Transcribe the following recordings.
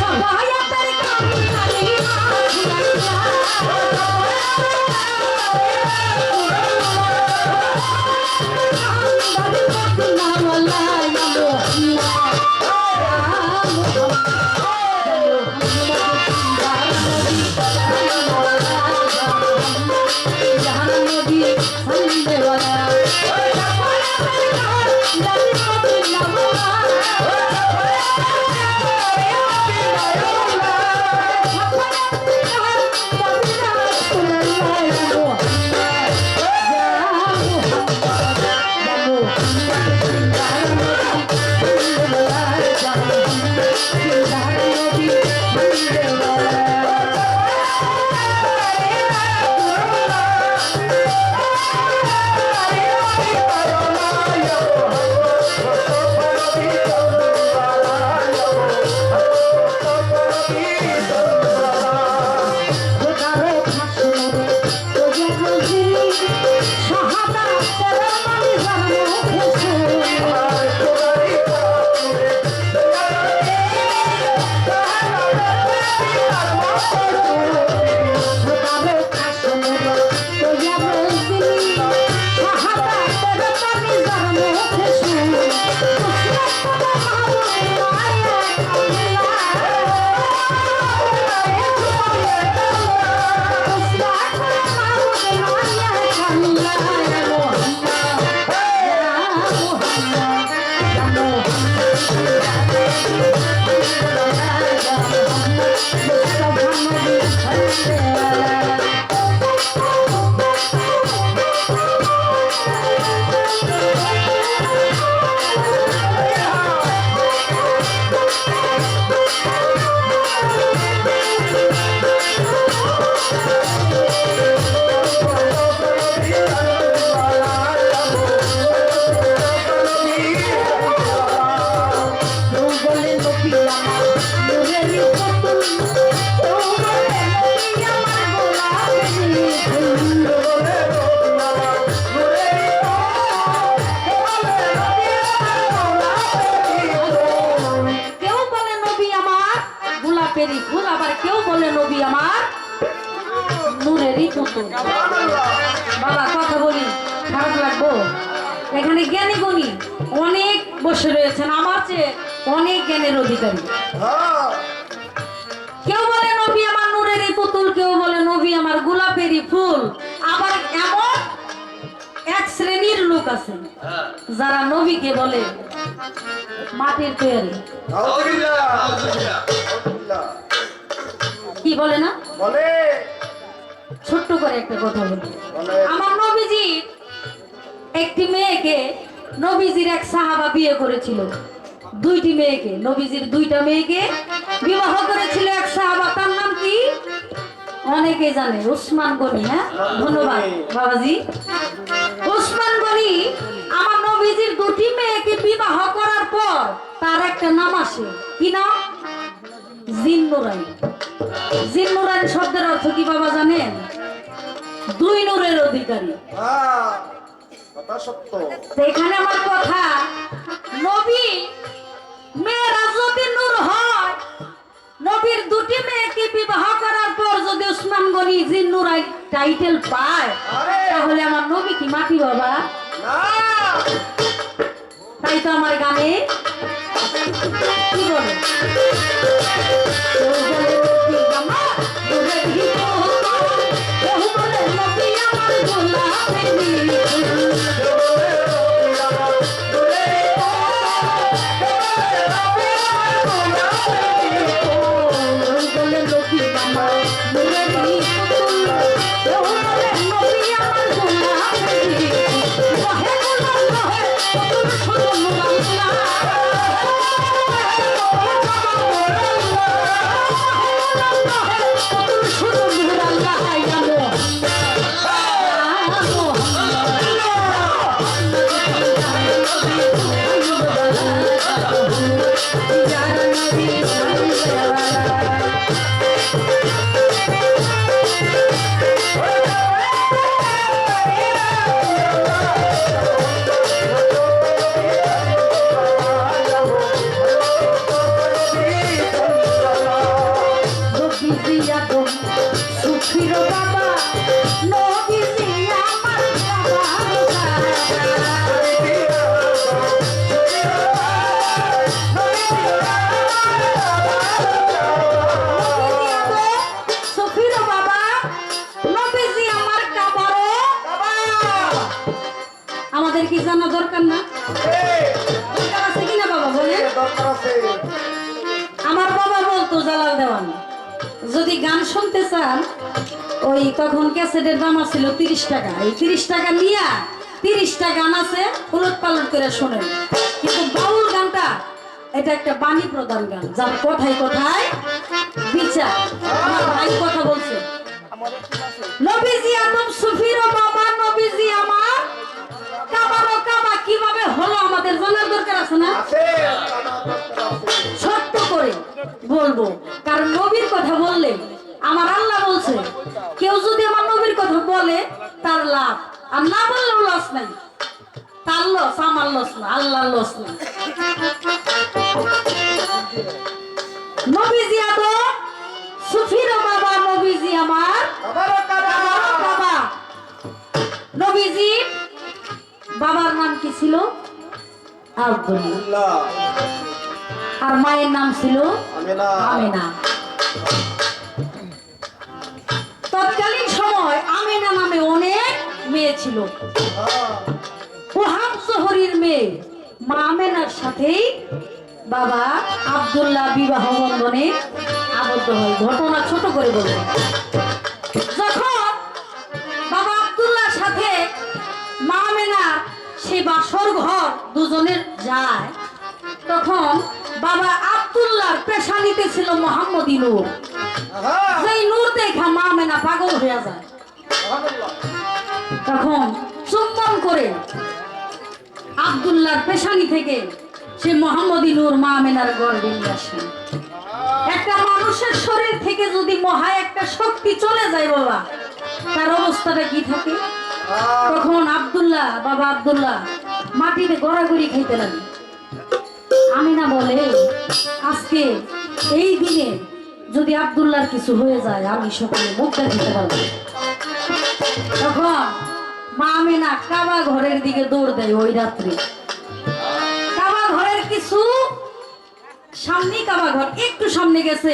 干嘛呀 গোলাপেরই ফুল আবার কেউ বলে নবী আমার নূরেরই পুতুল। বাবা কথা বলি খারাপ লাগবো? এখানে জ্ঞানী গুণী অনেক বসে রয়েছেন আমার চেয়ে অনেক জ্ঞানের অধিকারী। কেউ বলে নবী আমার নূরেরই পুতুল। কেউ বলে নবী আমার গোলাপেরই ফুল। আবার এমন এক শ্রেণির লোক আছে যারা নবীকে বলে মাটির তৈরি কি বলে না? বলে। ছোট্ট করে একটা কথা বলি। আমার নবীজি একটি মেয়েকে নবীজির এক সাহাবা বিয়ে করেছিল। দুইটি মেয়েকে নবীজির দুইটা মেয়েকে বিবাহ করেছিল এক সাহাবা। তার নাম কি? অনেকে জানে উসমান গনি হ্যাঁ? ধন্যবাদ বাবাজি। তার একটা নাম আসে কি নাম? জিন্নুরাই জিন্নুরাইন শব্দের অর্থ কি বাবা জানেন? দুই নূরের অধিকারী। এখানে আমার কথা নবী মেয়েরা যদি নূর হয়। নবীর দুটি মেয়েকে বিবাহ করার পর যদি উসমান গনি জিন্নুরাই টাইটেল পায় তাহলে আমার নবী কি মাটি বাবা? তাই তো আমার গানে কি বলে? Thank you. যদি গান শুনতে চান, ওই তখন ক্যাসেটের দাম আছিল তিরিশ টাকা। এই তিরিশ টাকা নিয়া তিরিশটা গান আছে উলট পালট করে শোনেন। কিন্তু বাউল গানটা, এটা একটা বাণী প্রদান গান, যার কোথায় কোথায় বিচার। আমার ভাই কথা বলছে। নবীজি আদম সুফির আমার লস না আল্লাহর লস না। নবীজি আদম সুফির বাবা নবীজি আমার। বাবা। নবীজি বাবার নাম কি ছিল? আব্দুল্লাহ। আর মায়ের নাম ছিল? আমিনা। তৎকালীন সময় আমেনা নামে অনেক মেয়ে ছিল। হ্যাঁ। শহরের মেয়ে মা আমেনার সাথেই বাবা আব্দুল্লাহ বিবাহ বন্ধনে আবদ্ধ হয়। ঘটনা ছোট করে বলব। যখন বাবা সাথে মা আমেনা সে বাসর ঘর দুজনের যায়, তখন বাবা আব্দুল্লাহর পেশানিতে ছিল মোহাম্মদী নূর সেই নূর দেখা মা মেনা পাগল হয়ে যায়। তখন চুম্বন করে আব্দুল্লাহর পেশানি থেকে সে মোহাম্মদী নূর মা মেনার গর্বে আসে। একটা মানুষের শরীর থেকে যদি মহা একটা শক্তি চলে যায় বাবা, তার অবস্থাটা কি থাকে? তখন আব্দুল্লাহ, বাবা আব্দুল্লাহ মাটিতে গড়াগড়ি খাইতে লাগে আমিনা বলে, আজকে এই দিনে যদি আব্দুল্লাহর কিছু হয়ে যায়, আমি সকলে মুখটা দিতে পারব। তখন মা আমিনা কাবা ঘরের দিকে দৌড় দেয় ওই রাত্রে। কাবা ঘরের কিছু সামনে কাবা ঘর, একটু সামনে গেছে।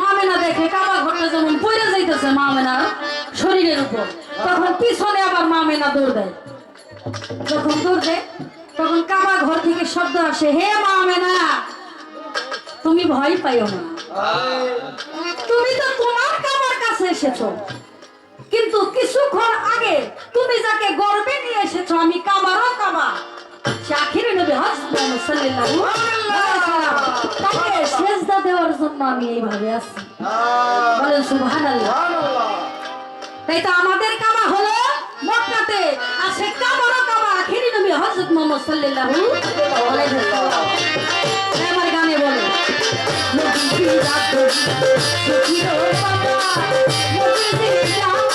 মামেনা দেখে কাবা ঘরটা যেমন পড়ে যাইতেছে মামেনার শরীরের উপর, তখন পিছনে আবার মামেনা দৌড় দেয়। যখন দৌড় দেয়, তখন কাবা ঘর থেকে শব্দ আসে, হে মামেনা, তুমি ভয় পাইও না। তুমি তো তোমার কাবার কাছে এসেছ। কিন্তু কিছুক্ষণ আগে তুমি যাকে গর্বে নিয়ে এসেছ, আমি কাবারও কাবা সে নবী হযরত সাল্লাল্লাহু তাকে দেওয়ার জন্য আমি এইভাবে আছি। বলেন, সুবহানাল্লাহ। তাই তো আমাদের কাবা হলো মক্কাতে আর সে কাবারও কাবা আখিরে নবী হযরত মুহাম্মদ সাল্লাল্লাহু আলাইহি আমার গানে নবীজি রাত সুখির বাবা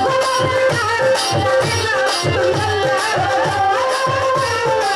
আমার কাবা